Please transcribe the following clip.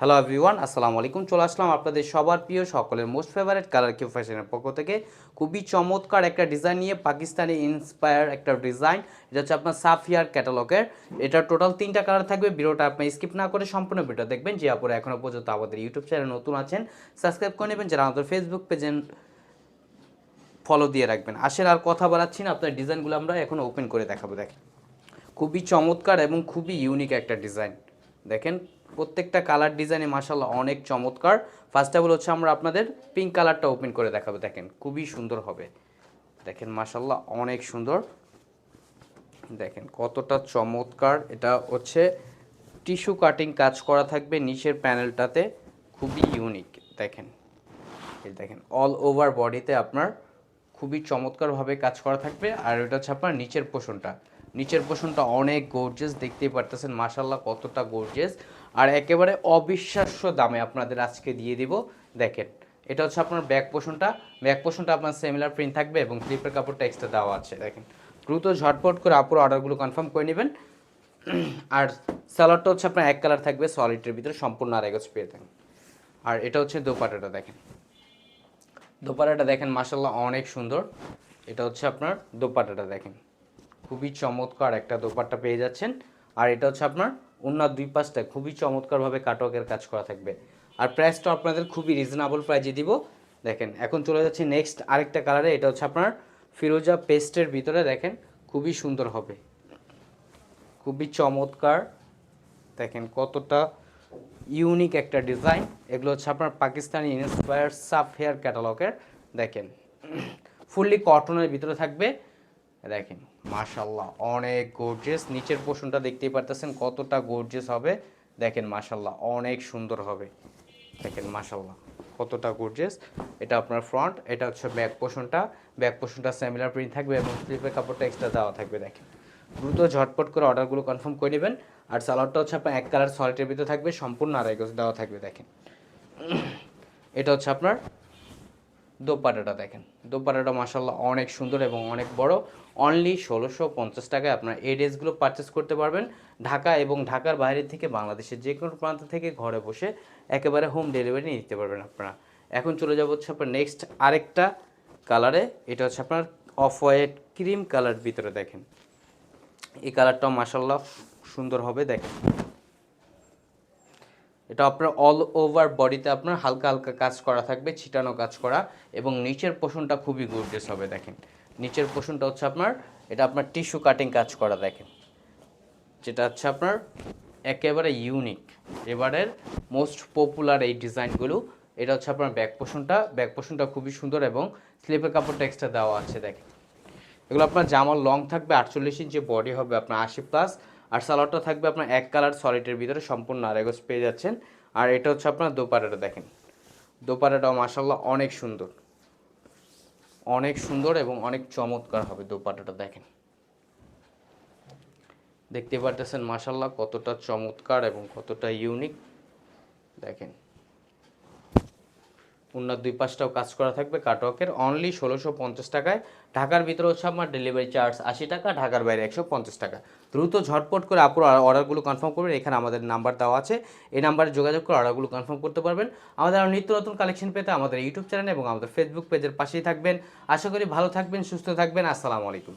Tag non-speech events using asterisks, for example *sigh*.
Hello everyone আসসালামু আলাইকুম। চলে আসলাম আপনাদের সবার প্রিয়, সকলের মোস্ট ফেভারিট কালার কিউ ফ্যাশনের পক্ষ থেকে। খুবই চমৎকার একটা ডিজাইন নিয়ে পাকিস্তানি ইন্সপায়ার একটা ডিজাইন এটা হচ্ছে আপনার সাফিয়ার ক্যাটালগের এটা টোটাল তিনটা কালার থাকবে। ভিডিওটা আপনি স্কিপ না করে সম্পূর্ণ ভিডিও দেখবেন। যে আপনারা এখনও পর্যন্ত আমাদের ইউটিউব চ্যানেল নতুন আছেন সাবস্ক্রাইব করে নেবেন। যারা আমাদের ফেসবুক পেজে ফলো দিয়ে রাখবেন। আসেন আর কথা বাড়াচ্ছি না। আপনার ডিজাইনগুলো আমরা এখন ওপেন করে দেখাবো, দেখেন। খুবই চমৎকার এবং খুবই ইউনিক একটা ডিজাইন দেখেন, প্রত্যেকটা কালার ডিজাইনে মাসাল্লাহ অনেক চমৎকার। ফার্স্ট অফ অল হচ্ছে আমরা আপনাদের পিঙ্ক কালারটা ওপেন করে দেখাবো, দেখেন, খুবই সুন্দর হবে। দেখেন মাসাল্লাহ অনেক সুন্দর। দেখেন, কতটা চমৎকার। এটা হচ্ছে টিস্যু কাটিং কাজ করা থাকবে নিচের প্যানেলটাতে খুবই ইউনিক দেখেন দেখেন অল ওভার বডিতে আপনার খুবই চমৎকারভাবে কাজ করা থাকবে। আর এটা হচ্ছে আপনার নিচের পোষণটা নিচের পোষণটা অনেক গর্জেস দেখতেই পারতেছেন মাসাল্লাহ কতটা গর্জেস আর একেবারে অবিশ্বাস্য দামে আপনাদের আজকে দিয়ে দিব, দেখেন, এটা হচ্ছে আপনার ব্যাক পোষণটা। ব্যাক পোষণটা আপনার সেমিলার প্রিন্ট থাকবে এবং স্লিপের কাপড়টা এক্সট্রা দেওয়া আছে, দেখেন। দ্রুত ঝটপট করে আপুর অর্ডারগুলো কনফার্ম করে নেবেন। আর স্যালাডটা হচ্ছে আপনার এক কালার থাকবে সলিডের ভিতরে সম্পূর্ণ আর এগোজ পেয়ে থাকেন আর এটা হচ্ছে দোপাটাটা দেখেন। দোপাটাটা দেখেন মাসাল্লাহ অনেক সুন্দর। এটা হচ্ছে আপনার দোপাটাটা দেখেন। খুবই চমৎকার একটা দোপাট্টা পেয়ে যাচ্ছেন। আর এটা হচ্ছে আপনার ওনার দুই পাশটা খুবই চমৎকারভাবে কাটকের কাজ করা থাকবে। আর প্রাইসটা আপনাদের খুবই রিজনেবল প্রাইজে দিব। দেখেন, এখন চলে যাচ্ছে নেক্সট আরেকটা কালারে এটা হচ্ছে আপনার ফিরোজা পেস্টের ভিতরে দেখেন, খুবই সুন্দর হবে। খুবই চমৎকার। দেখেন কতটা ইউনিক একটা ডিজাইন এগুলো হচ্ছে আপনার পাকিস্তানি ইন্সপায়ার সাফ হেয়ার ক্যাটালগের দেখেন *clears throat* ফুললি কটনের ভিতরে থাকবে। দেখেন মাশাল্লাহ অনেক গর্জিয়াস নিচের পোর্শনটা দেখতেই পারতেছেন কতটা গর্জিয়াস হবে। দেখেন মাশাল্লাহ অনেক সুন্দর হবে। দেখেন মাশাল্লাহ কতটা গর্জিয়াস এটা আপনার ফ্রন্ট এটা হচ্ছে ব্যাক পোর্শনটা ব্যাক পোর্শনটা সিমিলার প্রিন্ট থাকবে এবং স্লিপের কাপড়টা এক্সট্রা দেওয়া থাকবে, দেখেন। দ্রুত ঝটপট করে অর্ডারগুলো কনফার্ম করে নেবেন। আর সালোয়ারটা হচ্ছে আপনার এক কালার সলিটের ভিতরে থাকবে, সম্পূর্ণ আড়াই গজ দেওয়া থাকবে, দেখেন। এটা হচ্ছে আপনার দোপাটাটা দেখেন। দোপাটাটা মাসাল্লাহ অনেক সুন্দর এবং অনেক বড়। অনলি ষোলোশো পঞ্চাশ টাকায় আপনার এই ড্রেসগুলো পারচেস করতে পারবেন। ঢাকা এবং ঢাকার বাইরে থেকে বাংলাদেশের যে কোনো প্রান্ত থেকে ঘরে বসে একেবারে হোম ডেলিভারি নিতে পারবেন আপনারা। এখন চলে যাব হচ্ছে আপনার নেক্সট আরেকটা কালারে এটা হচ্ছে আপনার অফ হোয়াইট ক্রিম কালার ভিতরে দেখেন। এই কালারটাও মাসাল্লাহ সুন্দর হবে, দেখেন। এটা আপনার অল ওভার বডিতে আপনার হালকা হালকা কাজ করা থাকবে, ছিটানো কাজ করা এবং নিচের পোষণটা খুবই গর্জিয়াস হবে, দেখেন। নিচের পোষণটা হচ্ছে আপনার, এটা আপনার টিস্যু কাটিং কাজ করা, দেখেন। যেটা হচ্ছে আপনার একেবারে ইউনিক এবারের মোস্ট পপুলার এই ডিজাইনগুলো, এটা হচ্ছে আপনার ব্যাক পোষণটা। ব্যাক পোষণটা খুবই সুন্দর এবং স্লিপের কাপড়টা এক্সট্রা দেওয়া আছে, দেখেন। এগুলো আপনার জামার লং থাকবে, আটচল্লিশ ইঞ্চি বডি হবে আপনার আশি প্লাস আর সালোয়ারটা থাকবে আপনার এক কালার সলিডের ভিতরে, সম্পূর্ণ আরেগজ পেয়ে যাচ্ছেন। আর এটা হচ্ছে আপনার দোপাটাটা দেখেন। দোপারাটাও মাসাল্লাহ অনেক সুন্দর। অনেক সুন্দর এবং অনেক চমৎকার হবে দোপাটাটা দেখেন। দেখতে পারতেছেন মাসাল্লাহ কতটা চমৎকার এবং কতটা ইউনিক। দেখেন। উন্নত দুই পাঁচটাও কাজ করা থাকবে কাটওয়ার্কের। অনলি ষোলোশো পঞ্চাশ টাকায়। ঢাকার ভিতরে হচ্ছে আপনার ডেলিভারি চার্জ আশি টাকা, ঢাকার বাইরে একশো পঞ্চাশ টাকা। দ্রুত ঝটপট করে আপুর অর্ডারগুলো কনফার্ম করবেন। এখানে আমাদের নাম্বার দেওয়া আছে। এই নাম্বারে যোগাযোগ করে অর্ডারগুলো কনফার্ম করতে পারবেন। আমাদের আরও নিত্য নতুন কালেকশন পেতে আমাদের ইউটিউব চ্যানেল এবং আমাদের ফেসবুক পেজের পাশেই থাকবেন। আশা করি ভালো থাকবেন, সুস্থ থাকবেন। আসসালামু আলাইকুম।